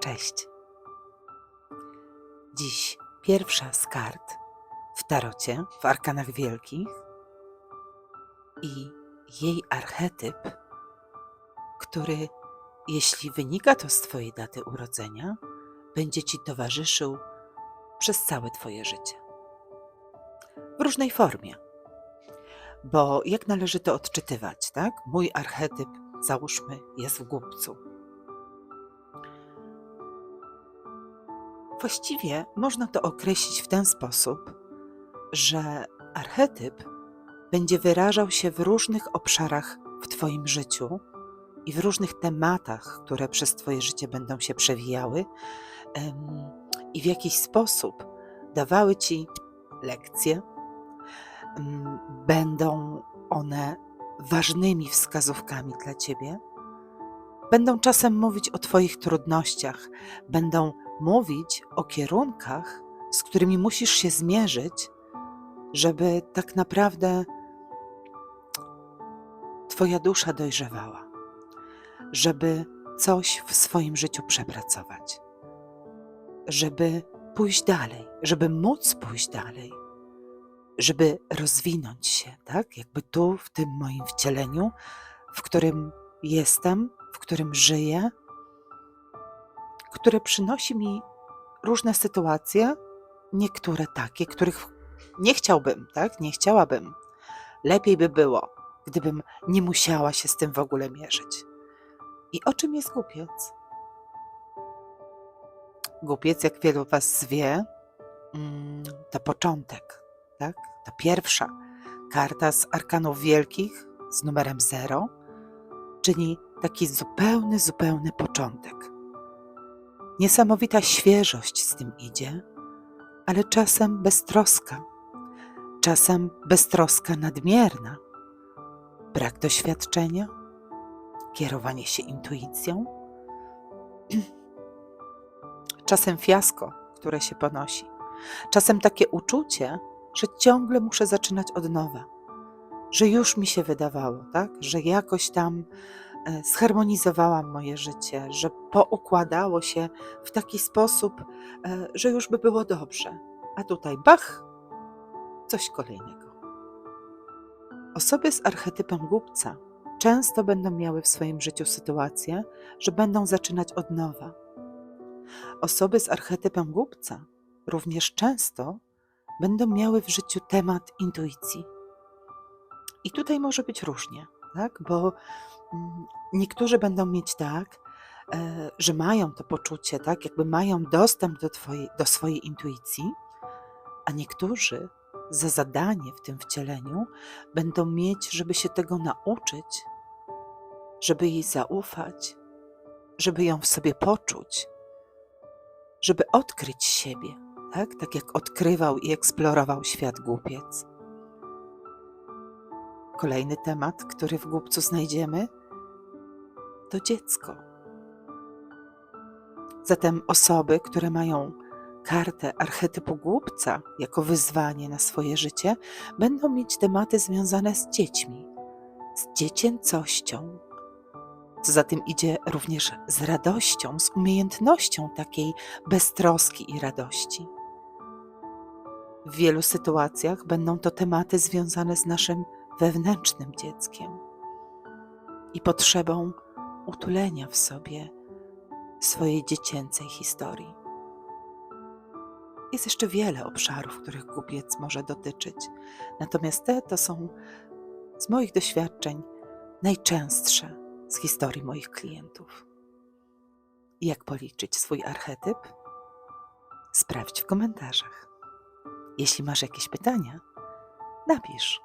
Cześć. Dziś pierwsza z kart w tarocie, w arkanach wielkich i jej archetyp, który, jeśli wynika to z Twojej daty urodzenia, będzie Ci towarzyszył przez całe Twoje życie. W różnej formie. Bo jak należy to odczytywać, tak? Mój archetyp, załóżmy, jest w głupcu. Właściwie można to określić w ten sposób, że archetyp będzie wyrażał się w różnych obszarach w Twoim życiu i w różnych tematach, które przez Twoje życie będą się przewijały i w jakiś sposób dawały Ci lekcje. Będą one ważnymi wskazówkami dla Ciebie. Będą czasem mówić o Twoich trudnościach, będą mówić o kierunkach, z którymi musisz się zmierzyć, żeby tak naprawdę Twoja dusza dojrzewała, żeby coś w swoim życiu przepracować, żeby pójść dalej, żeby móc pójść dalej, żeby rozwinąć się, tak? Jakby tu, w tym moim wcieleniu, w którym jestem, w którym żyję, które przynosi mi różne sytuacje, niektóre takie, których nie chciałbym, tak? Nie chciałabym. Lepiej by było, gdybym nie musiała się z tym w ogóle mierzyć. I o czym jest głupiec? Głupiec, jak wielu Was wie, mm, to początek, tak? To pierwsza karta z arkanów wielkich z numerem 0, czyli taki zupełny, zupełny początek. Niesamowita świeżość z tym idzie, ale czasem beztroska, czasem beztroska nadmierna, brak doświadczenia, kierowanie się intuicją, czasem fiasko, które się ponosi, czasem takie uczucie, że ciągle muszę zaczynać od nowa, że już mi się wydawało, tak, że jakoś tam zharmonizowałam moje życie, że poukładało się w taki sposób, e, że już by było dobrze. A tutaj bach, coś kolejnego. Osoby z archetypem głupca często będą miały w swoim życiu sytuację, że będą zaczynać od nowa. Osoby z archetypem głupca również często będą miały w życiu temat intuicji. I tutaj może być różnie, tak? bo mm, niektórzy będą mieć tak, e, że mają to poczucie, tak, jakby mają dostęp do, twojej, do swojej intuicji, a niektórzy za zadanie w tym wcieleniu będą mieć, żeby się tego nauczyć, żeby jej zaufać, żeby ją w sobie poczuć, żeby odkryć siebie, tak, tak jak odkrywał i eksplorował świat głupiec. Kolejny temat, który w głupcu znajdziemy, to dziecko. Zatem osoby, które mają kartę archetypu głupca jako wyzwanie na swoje życie, będą mieć tematy związane z dziećmi, z dziecięcością. Co za tym idzie również z radością, z umiejętnością takiej beztroski i radości. W wielu sytuacjach będą to tematy związane z naszym wewnętrznym dzieckiem i potrzebą utulenia w sobie swojej dziecięcej historii. Jest jeszcze wiele obszarów, których głupiec może dotyczyć, natomiast te to są z moich doświadczeń najczęstsze z historii moich klientów. Jak policzyć swój archetyp? Sprawdź w komentarzach. Jeśli masz jakieś pytania, napisz.